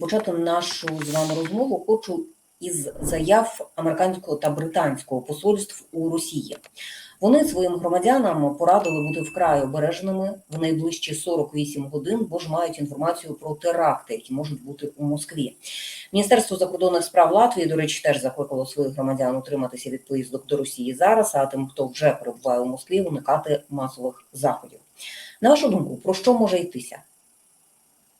Почати нашу з вами розмову хочу із заяв американського та британського посольств у Росії. Вони своїм громадянам порадили бути вкрай обережними в найближчі 48 годин, бо ж мають інформацію про теракти, які можуть бути у Москві. Міністерство закордонних справ Латвії, до речі, теж закликало своїх громадян утриматися від поїздок до Росії зараз, а тим, хто вже перебуває у Москві, уникати масових заходів. На вашу думку, про що може йтися?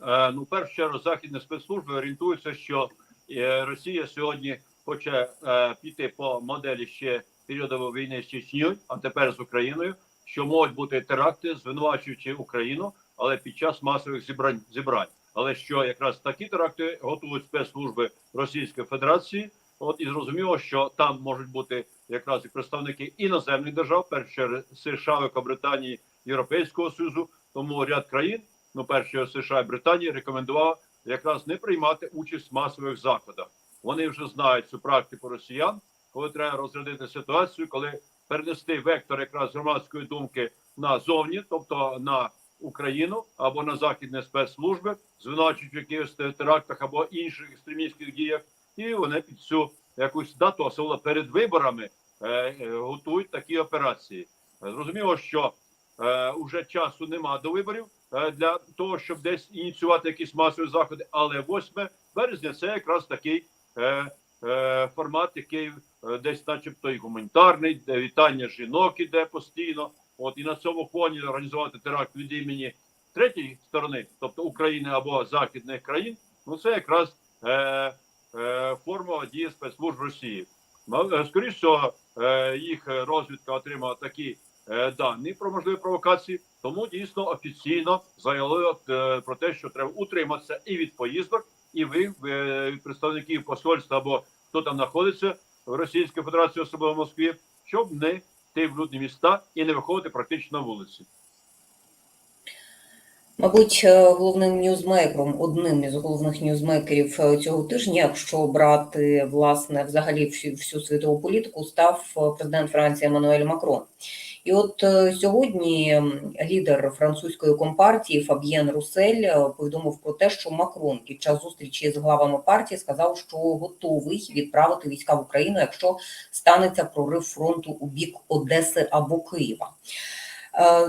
Е, Ну, в першу чергу, західні спецслужби орієнтуються, що е, Росія сьогодні хоче е, піти по моделі ще періоду війни з Чечнею, а тепер з Україною, що можуть бути теракти, звинувачуючи Україну, але під час масових зібрань зібрань. Але що якраз такі теракти готують спецслужби Російської Федерації. От і зрозуміло, що там можуть бути якраз і представники іноземних держав, чергу США, Великобританії, Європейського Союзу, тому ряд країн ну перше США і Британія рекомендував якраз не приймати участь в масових заходах. Вони вже знають цю практику росіян, коли треба розрядити ситуацію, коли перенести вектор якраз громадської думки назовні, тобто на Україну або на західні спецслужби, звинувачують в якихось терактах або інших екстремістських діях, і вони під цю якусь дату, особливо перед виборами, е, е, готують такі операції. Е, Зрозуміло, що е, уже часу нема до виборів е, для того, щоб десь ініціювати якісь масові заходи. Але 8 березня це якраз такий е, е, формат, який е, десь, начебто, і гуманітарний, де вітання жінок іде постійно. От і на цьому фоні організувати теракт від імені третьої сторони, тобто України або західних країн. Ну це якраз е, е, форма дії спецслужб Росії. Е, Скоріше всього, е, їх розвідка отримала такі е, дані про можливі провокації, тому дійсно офіційно заявили е, про те, що треба утриматися і від поїздок, і ви е, від представників посольства або хто там знаходиться в Російській Федерації, особливо в Москві, щоб не йти в людні міста і не виходити практично на вулиці. Мабуть, е, головним ньюзмейкером, одним із головних ньюзмейкерів е, цього тижня, якщо брати власне взагалі всю, всю світову політику, став е, президент Франції Еммануель Макрон. І от е, сьогодні лідер французької компартії Фаб'єн Русель е, повідомив про те, що Макрон під час зустрічі з главами партії сказав, що готовий відправити війська в Україну, якщо станеться прорив фронту у бік Одеси або Києва. Е,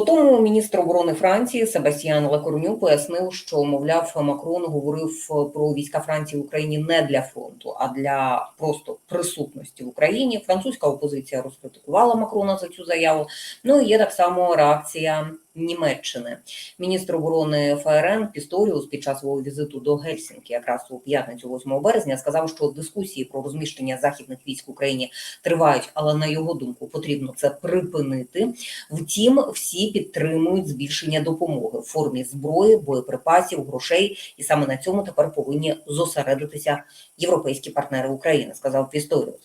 тому міністр оборони Франції Себастьян Лакорню пояснив, що мовляв Макрон говорив про війська Франції в Україні не для фронту, а для просто присутності в Україні. Французька опозиція розкритикувала Макрона за цю заяву. Ну і є так само реакція Німеччини. Міністр оборони ФРН Пісторіус під час свого візиту до Гельсінкі, якраз у п'ятницю, 8 березня, сказав, що дискусії про розміщення західних військ в Україні тривають, але на його думку потрібно це припинити. Втім, всі підтримують збільшення допомоги в формі зброї, боєприпасів, грошей, і саме на цьому тепер повинні зосередитися європейські партнери України, сказав Пісторіус.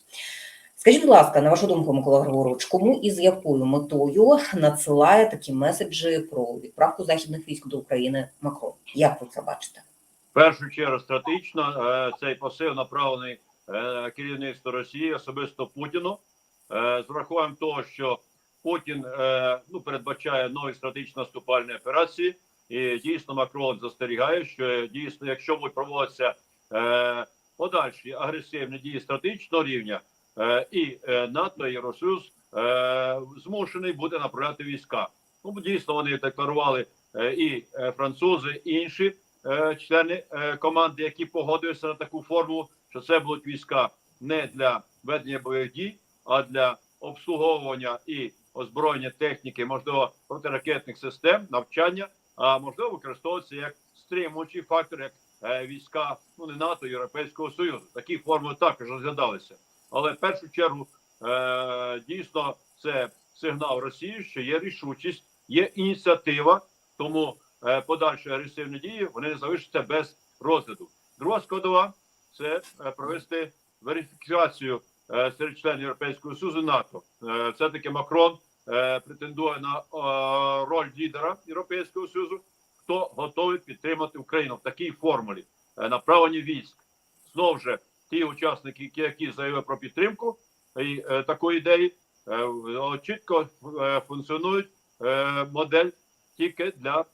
Скажіть, будь ласка, на вашу думку, Микола Григорович, кому і з якою метою надсилає такі меседжі про відправку західних військ до України Макрон? Як ви це бачите? В першу чергу стратегічно е, цей посил направлений е, керівництву Росії, особисто Путіну, е, з врахуванням того, що Путін ну передбачає нові стратегічні наступальні операції, і дійсно Макрон застерігає, що дійсно, якщо будуть проводитися подальші агресивні дії стратегічного рівня, і е, НАТО і Євросоюз е, змушений буде направляти війська. Ну дійсно вони декларували е, і е, французи, і інші е, члени е, команди, які погодилися на таку форму, що це будуть війська не для ведення бойових дій, а для обслуговування і озброєння техніки, можливо, протиракетних систем, навчання, а можливо використовуватися як стримуючий фактор, як е, війська ну не НАТО, Європейського Союзу. Такі форми також розглядалися. Але в першу чергу е, дійсно це сигнал Росії, що є рішучість, є ініціатива, тому е, подальші агресивні дії вони не залишаться без розгляду. Друга складова це е, провести верифікацію е, серед членів Європейського Союзу НАТО. Е, все таки Макрон е, претендує на е, роль лідера Європейського Союзу. Хто готовий підтримати Україну в такій формулі е, направлення військ? Знову ж ті учасники, які, заявили про підтримку е, такої ідеї, е, чітко е, функціонують модель тільки для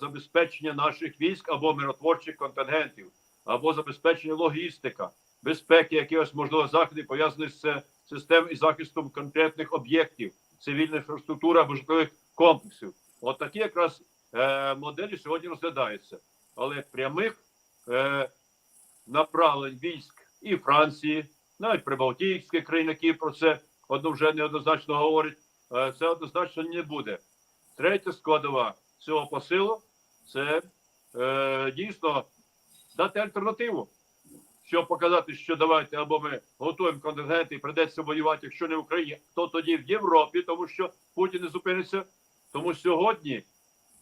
забезпечення наших військ або миротворчих контингентів, або забезпечення логістика, безпеки, якихось можливо заходів пов'язаних з системою і захистом конкретних об'єктів, цивільної інфраструктури або житлових комплексів. От такі якраз моделі сьогодні розглядаються, але прямих направлень військ і Франції, навіть прибалтійські країни, які про це одно вже неоднозначно говорять, е, це однозначно не буде. Третя складова цього посилу це е, дійсно дати альтернативу, щоб показати, що давайте або ми готуємо контингенти і прийдеться воювати, якщо не в Україні, то тоді в Європі, тому що Путін не зупиниться. Тому сьогодні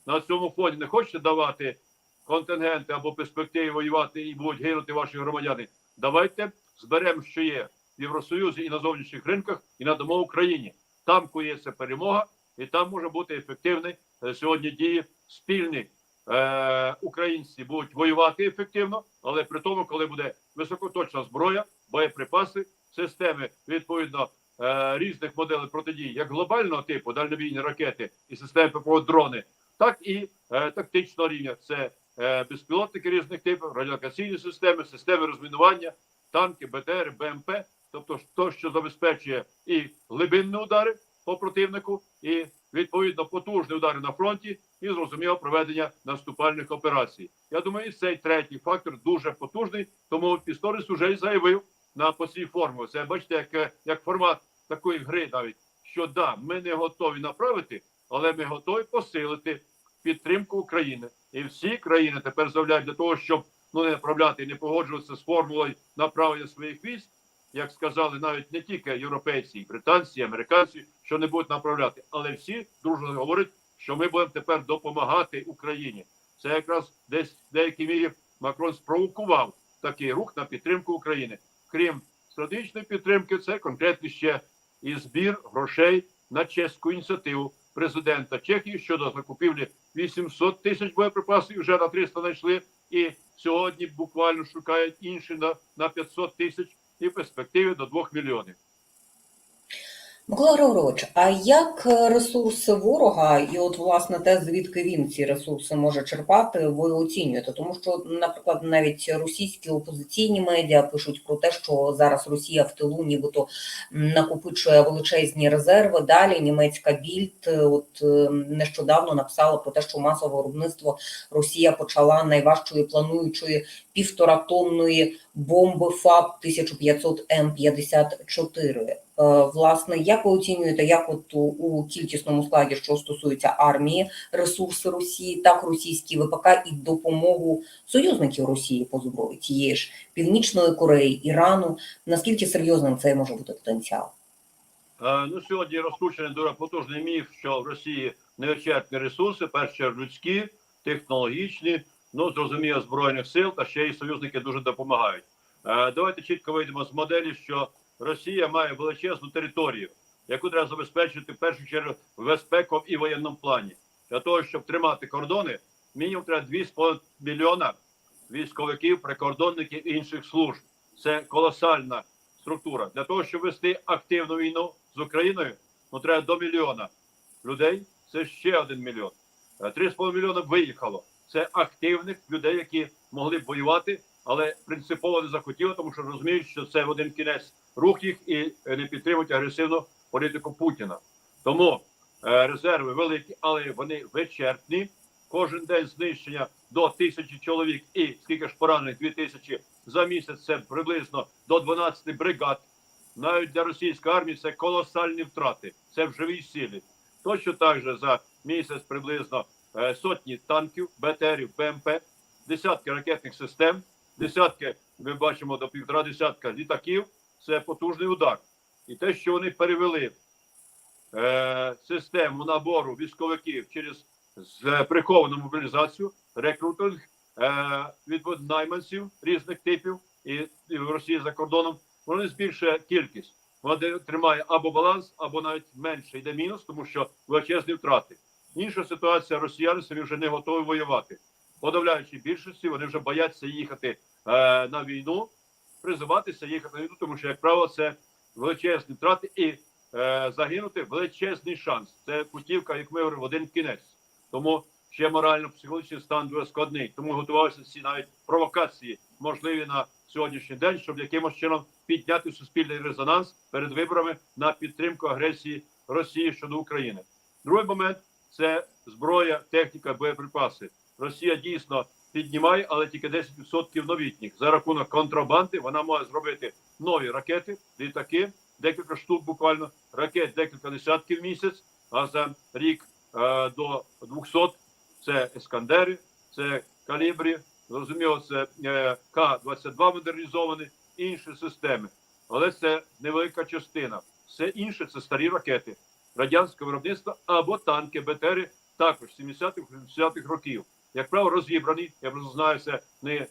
на цьому фоні не хочете давати контингенти або перспективи воювати і будуть гинути ваші громадяни. Давайте зберемо, що є в Євросоюзі і на зовнішніх ринках, і надамо Україні. Там кується перемога, і там може бути ефективний е, сьогодні дії спільні. Е, українці будуть воювати ефективно, але при тому, коли буде високоточна зброя, боєприпаси, системи відповідно е, різних моделей протидії, як глобального типу дальнобійні ракети і системи ППО дрони, так і е, тактичного рівня. Це безпілотники різних типів, радіолокаційні системи, системи розмінування, танки, БТР, БМП, тобто то, що забезпечує і глибинні удари по противнику, і відповідно потужні удари на фронті, і зрозуміло проведення наступальних операцій. Я думаю, цей третій фактор дуже потужний. Тому Пісторис уже й заявив на посій форму. Це бачите, як, е, як формат такої гри, навіть що да, ми не готові направити, але ми готові посилити підтримку України. І всі країни тепер заявляють для того, щоб ну не направляти і не погоджуватися з формулою направлення своїх військ, як сказали навіть не тільки європейці, і британці, і американці, що не будуть направляти, але всі дружно говорять, що ми будемо тепер допомагати Україні. Це якраз десь в деякій мірі Макрон спровокував такий рух на підтримку України. Крім стратегічної підтримки, це конкретно ще і збір грошей на чеську ініціативу президента Чехії щодо закупівлі 800 тисяч боєприпасів. Вже на 300 знайшли. І сьогодні буквально шукають інші на, на 500 тисяч і в перспективі до 2 мільйонів. Микола Григорович, а як е, ресурси ворога, і от власне те, звідки він ці ресурси може черпати, ви оцінюєте? Тому що, наприклад, навіть російські опозиційні медіа пишуть про те, що зараз Росія в тилу нібито накопичує величезні резерви. Далі німецька більд е, от е, нещодавно написала про те, що масове виробництво Росія почала найважчої плануючої півторатонної бомби ФАБ 1500 М54. Е, Власне, як ви оцінюєте, як от у, кількісному складі, що стосується армії, ресурси Росії, так російські ВПК і допомогу союзників Росії по зброї тієї ж Північної Кореї, Ірану? Наскільки серйозним це може бути потенціал? Е, Ну, сьогодні розкручений дуже потужний міф, що в Росії невичерпні ресурси, перше людські, технологічні, ну зрозуміло, збройних сил, та ще й союзники дуже допомагають. Е, Давайте чітко вийдемо з моделі, що Росія має величезну територію, яку треба забезпечити в першу чергу в безпековому і воєнному плані. Для того, щоб тримати кордони, мінімум треба 2,5 мільйона військовиків, прикордонників і інших служб. Це колосальна структура. Для того, щоб вести активну війну з Україною, ну треба до мільйона людей. Це ще один мільйон. Е, Три з половиною мільйона виїхало. Це активних людей, які могли б воювати, але принципово не захотіли, тому що розуміють, що це в один кінець рух їх і не підтримують агресивну політику Путіна. Тому е, резерви великі, але вони вичерпні. Кожен день знищення до тисячі чоловік і скільки ж поранених дві тисячі за місяць. Це приблизно до 12 бригад. Навіть для російської армії це колосальні втрати. Це в живій силі. Точно так же за місяць приблизно е, сотні танків, БТРів, БМП, десятки ракетних систем, десятки, ми бачимо до півтора десятка літаків. Це потужний удар. І те, що вони перевели е, систему набору військовиків через з приховану мобілізацію, рекрутинг е, від найманців різних типів і, і в Росії за кордоном, вони збільшує кількість. Вона де- тримає або баланс, або навіть менше йде мінус, тому що величезні втрати. Інша ситуація, росіяни самі вже не готові воювати. Подавляючій більшості вони вже бояться їхати е, на війну, призиватися, їхати на війну, тому що, як правило, це величезні втрати і е, загинути величезний шанс. Це путівка, як ми говоримо, один кінець. Тому ще морально-психологічний стан дуже складний. Тому готувалися всі навіть провокації, можливі на сьогоднішній день, щоб якимось чином підняти суспільний резонанс перед виборами на підтримку агресії Росії щодо України. Другий момент це зброя, техніка, боєприпаси. Росія дійсно піднімає, але тільки 10% новітніх. За рахунок контрабанди вона може зробити нові ракети, літаки, декілька штук буквально, ракет декілька десятків в місяць, а за рік е, до 200 це ескандери, це калібрі, зрозуміло, це е, К-22 модернізовані, інші системи. Але це невелика частина. Все інше це старі ракети радянського виробництва або танки, БТРи також 70-х років. Як правило, розібрані. Я просто знаю, це не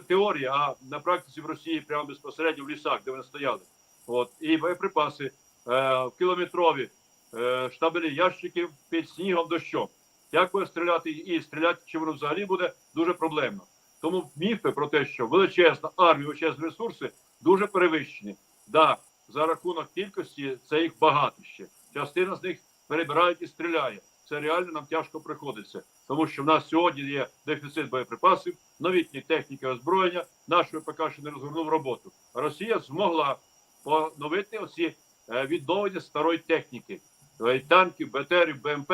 теорія, а на практиці в Росії прямо безпосередньо в лісах, де вони стояли. От і боєприпаси е, кілометрові е, штабелі ящиків під снігом дощом. Як буде стріляти і стріляти, чи воно взагалі буде дуже проблемно. Тому міфи про те, що величезна армія, величезні ресурси дуже перевищені. Да, за рахунок кількості це їх багато ще. Частина з них перебирають і стріляє. Це реально нам тяжко приходиться, тому що в нас сьогодні є дефіцит боєприпасів, новітні техніки озброєння. Наш ВПК ще не розгорнув роботу. Росія змогла поновити оці е, відновлення старої техніки, Е, танків, БТРів, БМП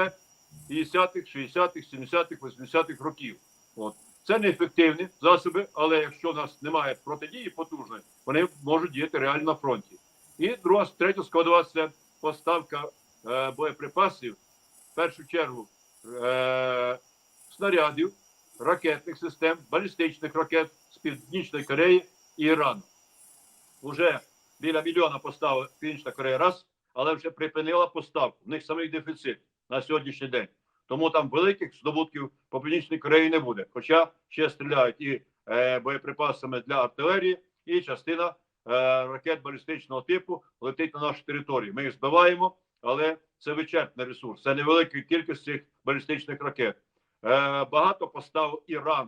50-х, 60-х, 70-х, 80-х років. От це неефективні засоби, але якщо у нас немає протидії потужної, вони можуть діяти реально на фронті. І друга, третя складова це поставка е, боєприпасів, в першу чергу е, снарядів, ракетних систем, балістичних ракет з Північної Кореї і Ірану. Уже біля мільйона поставила Північна Корея раз, але вже припинила поставку. В них самих дефіцит на сьогоднішній день. Тому там великих здобутків по Північній Кореї не буде. Хоча ще стріляють і е, боєприпасами для артилерії, і частина е, ракет балістичного типу летить на нашу територію. Ми їх збиваємо, але це вичерпний ресурс. Це невелика кількість цих балістичних ракет. Е, багато поставив Іран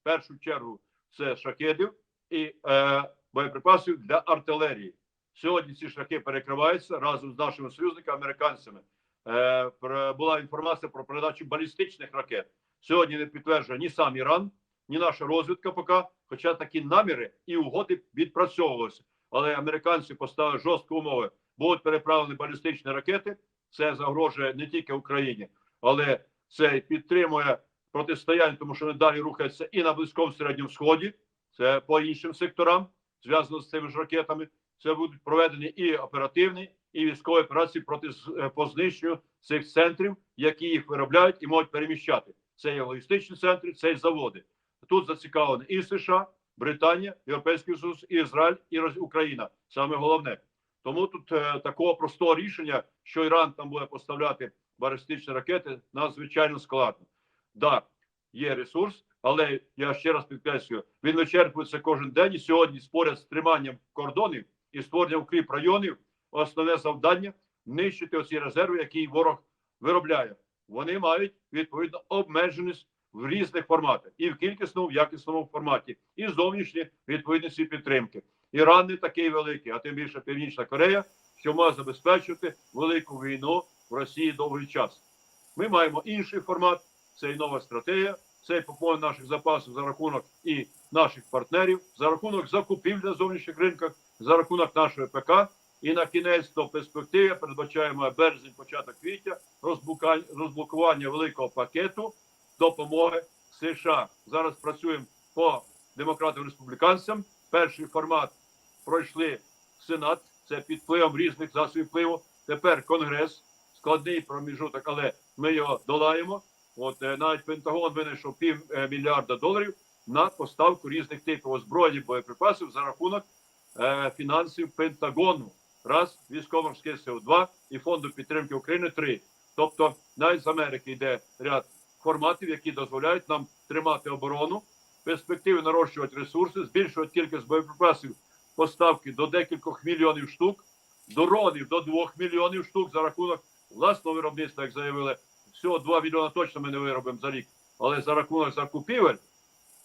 в першу чергу це шахедів і е, боєприпасів для артилерії. Сьогодні ці шляхи перекриваються разом з нашими союзниками, американцями. Е, була інформація про передачу балістичних ракет. Сьогодні не підтверджує ні сам Іран, ні наша розвідка поки, хоча такі наміри і угоди відпрацьовувалися. Але американці поставили жорсткі умови. Будуть переправлені балістичні ракети. Це загрожує не тільки Україні, але це підтримує протистояння, тому що вони далі рухаються і на близькому середньому сході. Це по іншим секторам, зв'язано з цими ж ракетами. Це будуть проведені і оперативні, і військові операції проти е, по знищенню цих центрів, які їх виробляють і можуть переміщати. Це є логістичні центри, це є заводи. Тут зацікавлені і США, Британія, Європейський Союз, і Ізраїль, і Україна. Саме головне. Тому тут е, такого простого рішення, що Іран там буде поставляти балістичні ракети, надзвичайно складно. Да, є ресурс, але я ще раз підкреслюю, він вичерпується кожен день. І сьогодні, споряд з триманням кордонів і створенням укріп районів, основне завдання нищити оці резерви, які ворог виробляє. Вони мають відповідно обмеженість в різних форматах, і в кількісному, в якісному форматі, і зовнішні відповідності підтримки. Іран не такий великий, а тим більше Північна Корея, що може забезпечити велику війну в Росії довгий час. Ми маємо інший формат. Це і нова стратегія, це і поповнення наших запасів за рахунок і наших партнерів, за рахунок закупівель на зовнішніх ринках, за рахунок нашої ПК. І на кінець до перспективи передбачаємо березень, початок квітня, розблокування, великого пакету допомоги США. Зараз працюємо по демократам республіканцям. Перший формат пройшли Сенат, це під впливом різних засобів впливу. Тепер Конгрес, складний проміжуток, але ми його долаємо. От е, навіть Пентагон винайшов пів е, мільярда доларів на поставку різних типів озброєння боєприпасів за рахунок е, фінансів Пентагону. Раз, військово-морських сил, два і фонду підтримки України три. Тобто, навіть з Америки йде ряд форматів, які дозволяють нам тримати оборону, перспективи нарощувати ресурси, збільшувати кількість боєприпасів поставки до декількох мільйонів штук, дронів до двох мільйонів штук за рахунок власного виробництва, як заявили, всього 2 мільйона точно ми не виробимо за рік, але за рахунок закупівель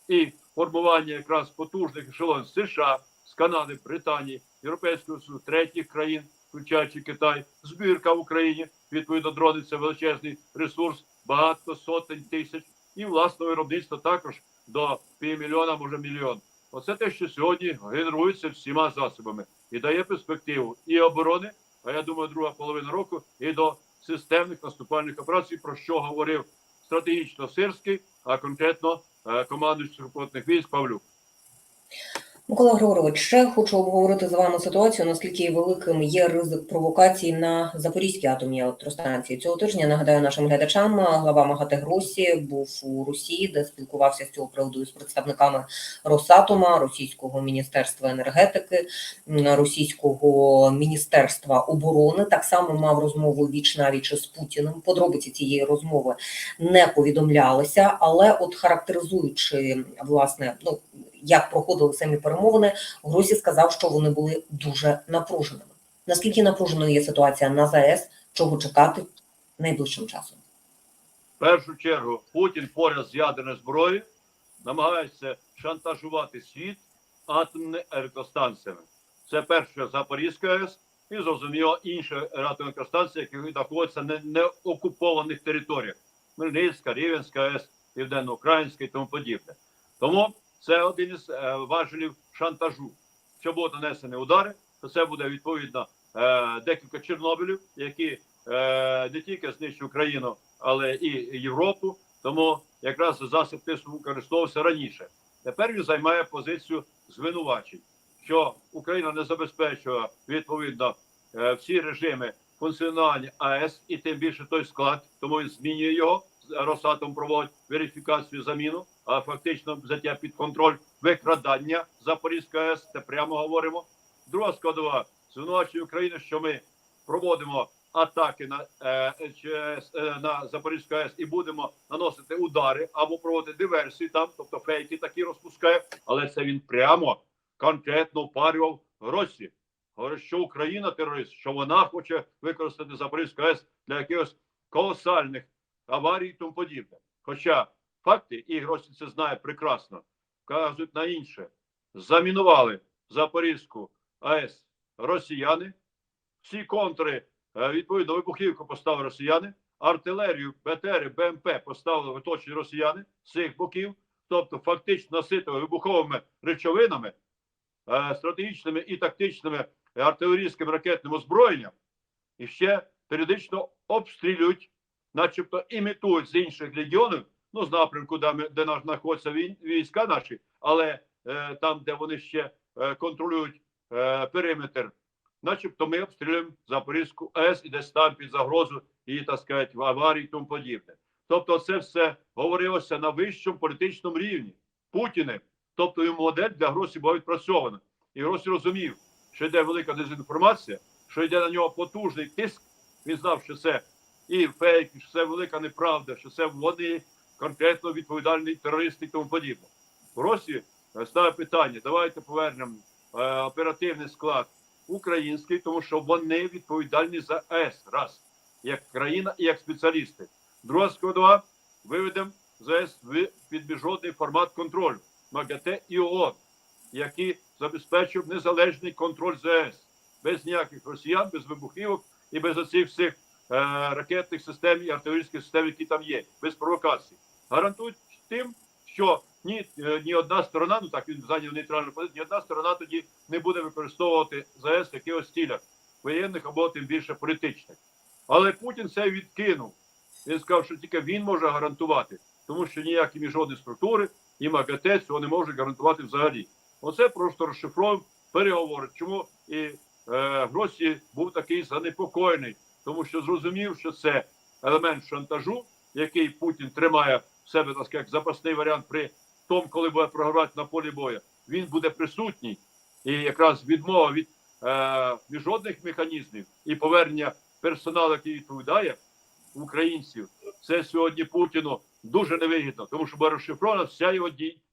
і формування якраз потужних ешелонів з США, з Канади, Британії, Європейського Союзу, третіх країн, включаючи Китай, збірка в Україні. Відповідно, дрони це величезний ресурс багато сотень тисяч, і власне виробництво також до півмільйона, може мільйон. Оце те, що сьогодні генерується всіма засобами і дає перспективу і оборони, а я думаю, друга половина року, і до системних наступальних операцій, про що говорив стратегічно Сирський, а конкретно е, командуючий сухопутних військ Павлюк. Микола Григорович, ще хочу обговорити з вами ситуацію, наскільки великим є ризик провокацій на Запорізькій атомній електростанції. Цього тижня нагадаю нашим глядачам, глава МАГАТЕ Гросі був у Росії, де спілкувався з цього приводу із представниками Росатома, Російського міністерства енергетики, Російського міністерства оборони. Так само мав розмову віч навіч із Путіним. Подробиці цієї розмови не повідомлялися, але от характеризуючи власне, ну як проходили самі перемовини, Гросі сказав, що вони були дуже напруженими. Наскільки напруженою є ситуація на ЗАЕС, чого чекати найближчим часом? В першу чергу Путін поряд з ядерною зброєю намагається шантажувати світ атомними електростанціями. Це перша Запорізька АЕС і зрозуміло інші атомні електростанції, які знаходяться на неокупованих територіях. Хмельницька, Рівенська АЕС, Південноукраїнська і тому подібне. Тому це один із е, важелів шантажу. Якщо будуть нанесені удари, то це буде відповідно е, декілька Чорнобилів, які е, не тільки знищать Україну, але і Європу. Тому якраз засіб тиску використовувався раніше. Тепер він займає позицію звинувачень, що Україна не забезпечує відповідно е, всі режими функціонування АЕС і тим більше той склад, тому він змінює його. Росатом проводить верифікацію заміну, а фактично взяття під контроль викрадання Запорізької АЕС. Це прямо говоримо. Друга складова звинувачує Україну, що ми проводимо атаки на е, е, на Запорізьку АЕС і будемо наносити удари або проводити диверсії там, тобто фейки такі розпускає. Але це він прямо конкретно впарював Росії. Говорить, що Україна терорист, що вона хоче використати Запорізьку АЕС для якихось колосальних аварій і тому подібне. Хоча факти, і Гросі це знає прекрасно, вказують на інше. Замінували Запорізьку АЕС росіяни, всі контури, е, відповідно, вибухівку поставили росіяни, артилерію, БТРи, БМП поставили в оточені росіяни з цих боків, тобто фактично наситили вибуховими речовинами, е, стратегічними і тактичними артилерійським ракетним озброєнням, і ще періодично обстрілюють, начебто імітують з інших легіонів, ну з напрямку, де, ми, де наш знаходяться війська наші, але е, там, де вони ще е, контролюють е, периметр, начебто ми обстрілюємо Запорізьку АЕС і десь там під загрозу і, так сказати, в аварії і тому подібне. Тобто, це все говорилося на вищому політичному рівні Путіним. Тобто, йому модель для Гросі була відпрацьована. І Гросі розумів, що йде велика дезінформація, що йде на нього потужний тиск. Він знав, що це і фейк, що це велика неправда, що це вони конкретно відповідальні терористи і тому подібне. Гросі е, ставить питання: давайте повернемо е, оперативний склад український, тому що вони відповідальні за АЕС, раз як країна і як спеціалісти. Друга складова виведемо ЗАЕС в підміжнародний формат контролю МАГАТЕ і ООН, які забезпечують незалежний контроль ЗАЕС без ніяких росіян, без вибухівок і без оцих всіх е, ракетних систем і артилерійських систем, які там є, без провокацій. Гарантують тим, що ні, е, ні одна сторона, ну так він зайняв нейтральну позицію, ні одна сторона тоді не буде використовувати ЗАЕС в якихось цілях воєнних або тим більше політичних. Але Путін це відкинув. Він сказав, що тільки він може гарантувати, тому що ніякі міжнародні структури і МАГАТЕ цього не можуть гарантувати взагалі. Оце просто розшифровуємо переговори. Чому і е, Гросі був такий занепокоєний, тому що зрозумів, що це елемент шантажу, який Путін тримає себе так як запасний варіант при тому, коли буде програвати на полі бою. Він буде присутній, і якраз відмова від е, міжнародних механізмів і повернення персоналу, який відповідає українців, це сьогодні Путіну дуже невигідно, тому що буде розшифрована вся його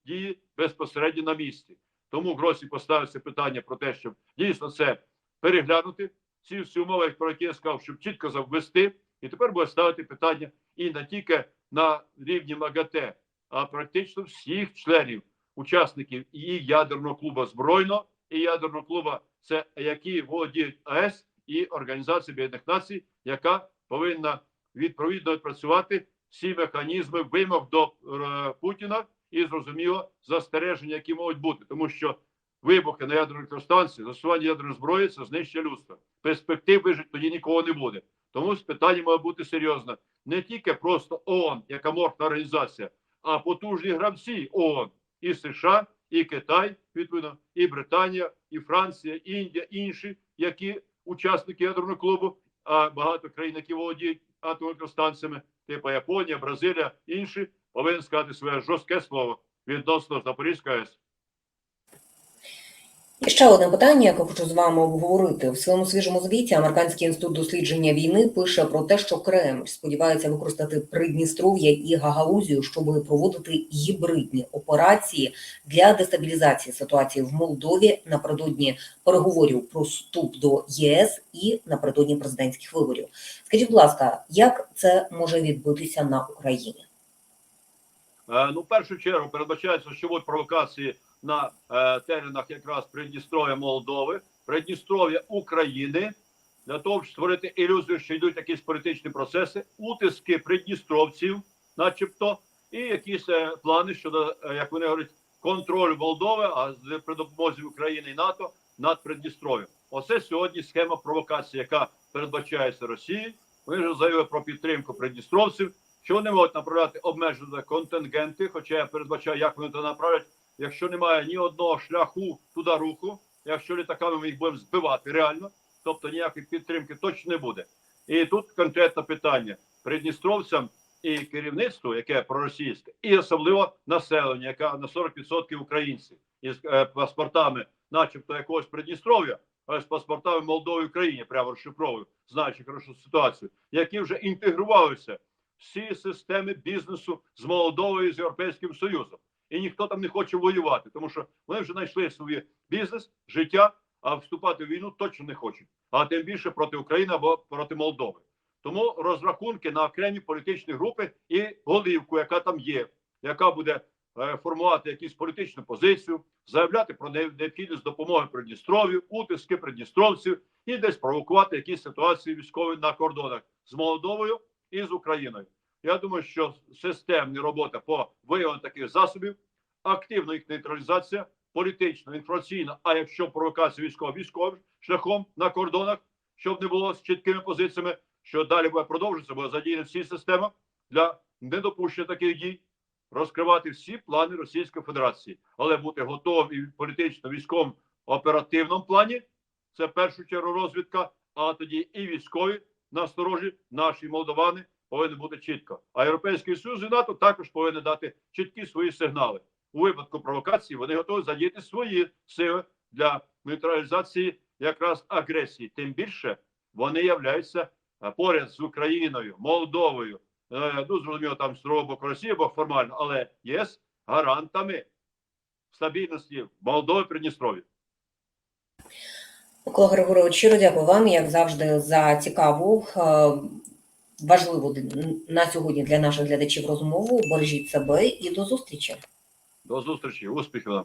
дії безпосередньо на місці. Тому Гросі поставився питання про те, щоб дійсно це переглянути, ці всі умови, про які я сказав, щоб чітко заввести, і тепер буде ставити питання і не тільки на рівні МАГАТЕ, а практично всіх членів, учасників і ядерного клубу збройно, і ядерного клубу, це які володіють АЕС і Організація Об'єднаних Націй, яка повинна відповідно працювати всі механізми вимог до е, Путіна і зрозуміло застереження, які можуть бути, тому що вибухи на ядерній електростанції, застосування ядерної зброї це знищення людства. Перспектив вижити тоді нікого не буде. Тому питання має бути серйозне. Не тільки просто ООН, як аморфна організація, а потужні гравці ООН і США, і Китай, відповідно, і Британія, і Франція, і Індія, інші, які учасники ядерного клубу, а багато країн, які володіють атомними електростанціями, типу Японія, Бразилія, інші, повинні сказати своє жорстке слово відносно Запорізької АЕС. І ще одне питання, яке хочу з вами обговорити. В своєму свіжому звіті Американський інститут дослідження війни пише про те, що Кремль сподівається використати Придністров'я і Гагаузію, щоб проводити гібридні операції для дестабілізації ситуації в Молдові напередодні переговорів про вступ до ЄС і напередодні президентських виборів. Скажіть, будь ласка, як це може відбутися на Україні? Е, Ну, в першу чергу передбачається, що провокації на е, теренах якраз Придністров'я Молдови, Придністров'я України для того, щоб створити ілюзію, що йдуть якісь політичні процеси, утиски придністровців, начебто, і якісь е, плани щодо, е, як вони говорять, контролю Молдови, а з при допомозі України і НАТО над Придністров'ям. Оце сьогодні схема провокації, яка передбачається Росії. Вони вже заявили про підтримку придністровців, що вони можуть направляти обмежені контингенти, хоча я передбачаю, як вони це направлять, якщо немає ні одного шляху туди руху, якщо літаками ми їх будемо збивати реально, тобто ніякої підтримки точно не буде. І тут конкретне питання придністровцям і керівництву, яке проросійське, і особливо населення, яке на 40% українців із е, паспортами, начебто якогось Придністров'я, але з паспортами Молдови і України, прямо розшифровую, знаючи хорошу ситуацію, які вже інтегрувалися всі системи бізнесу з Молдовою з Європейським Союзом. І ніхто там не хоче воювати, тому що вони вже знайшли свій бізнес, життя, а вступати в війну точно не хочуть. А тим більше проти України або проти Молдови. Тому розрахунки на окремі політичні групи і голівку, яка там є, яка буде е, формувати якусь політичну позицію, заявляти про необхідність допомоги Придністров'ю, утиски придністровців і десь провокувати якісь ситуації військові на кордонах з Молдовою і з Україною. Я думаю, що системна робота по виявленню таких засобів, активна їх нейтралізація, політична, інформаційна, а якщо провокація військова військовим шляхом на кордонах, щоб не було з чіткими позиціями, що далі буде продовжуватися, буде задіяна всі система для недопущення таких дій, розкривати всі плани Російської Федерації, але бути готовим і політично військовим оперативному плані. Це першу чергу розвідка, а тоді і військові насторожі, наші молдовани повинні бути чітко. А Європейський Союз і НАТО також повинні дати чіткі свої сигнали. У випадку провокації вони готові задіяти свої сили для нейтралізації якраз агресії. Тим більше вони являються е, поряд з Україною, Молдовою. е, Ну, зрозуміло, там з другого боку Росії, бо формально, але ЄС гарантами стабільності Молдови Придністров'я. Микола Григорович, щиро дякую вам, як завжди, за цікаву, е, важливу на сьогодні для наших глядачів розмову. Бережіть себе і до зустрічі. До зустрічі, успіхів вам.